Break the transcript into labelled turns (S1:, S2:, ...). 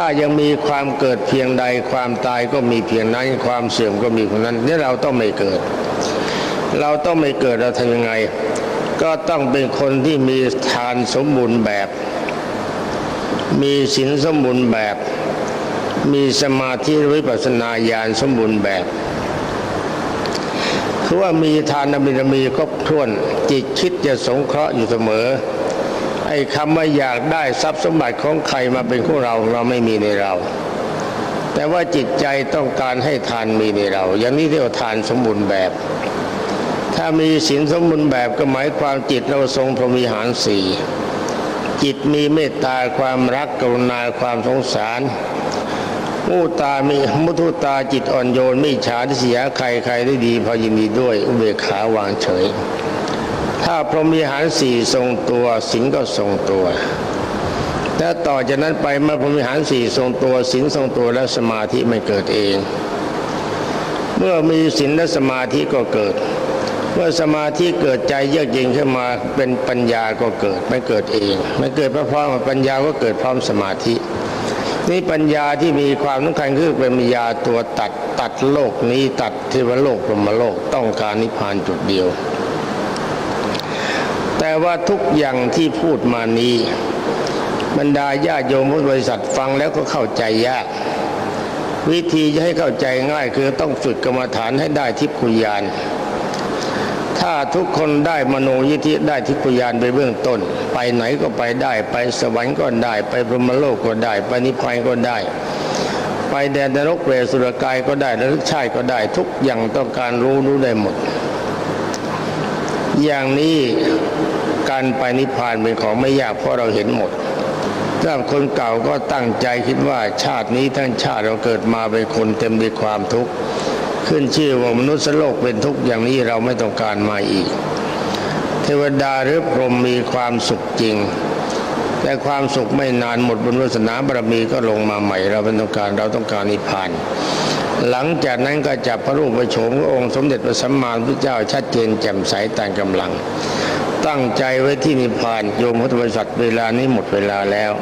S1: ถ้ายังมีความเกิดเพียงใดความตายก็มีเพียงนั้น ความเสื่อมก็มีเพียงนั้นนี่เราต้องไม่เกิด เราต้องไม่เกิดเราทำยังไง ก็ต้องเป็นคนที่มีทานสมบูรณ์แบบ มีศีลสมบูรณ์แบบ มีสมาธิวิปัสสนาญาณสมบูรณ์แบบคือว่ามีทานบารมีครบถ้วนจิตคิดจะสงเคราะห์อยู่เสมอ ไอ้คำว่าอยากได้ทรัพย์สมบัติของใครมาเป็นของเราเราไม่มีในเรา แต่ว่าจิตใจต้องการให้ทานมีในเรา อย่างนี้เรียกว่าทานสมบูรณ์แบบ ถ้ามีศีลสมบูรณ์แบบก็หมายความจิตเราทรงพรหมิหารสี่จิตมีเมตตาความรักกรุณาความสงสารมุตามีมุทุตาจิตอ่อนโยนไม่ฉาทิเสียใครใครได้ดีพอยินดีด้วย อุเบกขาวางเฉย ถ้าพรหมิหารสี่ทรงตัวสิงก็ทรงตัวและต่อจากนั้นไปเมื่อพรหมิหารสี่ทรงตัวสิงทรงตัวแล้วสมาธิไม่เกิดเอง เมื่อมีศีลและสมาธิก็เกิด เมื่อสมาธิเกิดใจเยือกเย็นขึ้นมาเป็นปัญญาก็เกิดไม่เกิดเองไม่เกิดพร้อมปัญญาก็เกิดพร้อมสมาธินี่ปัญญาที่มีความสำคัญคือเป็นปัญญาตัวตัดตัดโลกนี้ตัดเทวโลกพรหมโลกต้องการนิพพานจุดเดียว แต่ว่าทุกอย่างที่พูดมานี้ บรรดาญาโยมพุทธบริษัทฟังแล้วก็เข้าใจยาก วิธีจะให้เข้าใจง่ายคือต้องฝึกกรรมฐานให้ได้ทิพคุยาน ถ้าทุกคนได้มโนยิธิได้ทิพยานไปเบื้องต้น ไปไหนก็ไปได้ ไปสวรรค์ก็ได้ ไปพรหมโลกก็ได้ ไปนิพพานก็ได้ไปแดนนรกเปรตสุรกายก็ได้ระลึกชาติก็ได้ ทุกอย่างต้องการรู้รู้ได้หมด อย่างนี้การไปนิพพานเป็นของไม่ยากเพราะเราเห็นหมดถ้าคนเก่าก็ตั้งใจคิดว่าชาตินี้ทั้งชาติเราเกิดมาเป็นคนเต็มด้วยความทุกข์ขึ้นชื่อว่ามนุษย์โลกเป็นทุกข์อย่างนี้เราไม่ต้องการมาอีก เทวดาหรือพรหมมีความสุขจริง แต่ความสุขไม่นานหมดบุญวาสนาบารมีก็ลงมาใหม่ เราเป็นต้องการเราต้องการนิพพาน หลังจากนั้นก็จับพระรูปประโฉมพระองค์สมเด็จพระสัมมาสัมพุทธเจ้าชัดเจนแจ่มใสตางกำลัง ตั้งใจไว้ที่นิพพานโยมพุทธบริษัทเวลานี้หมดเวลาแล้ว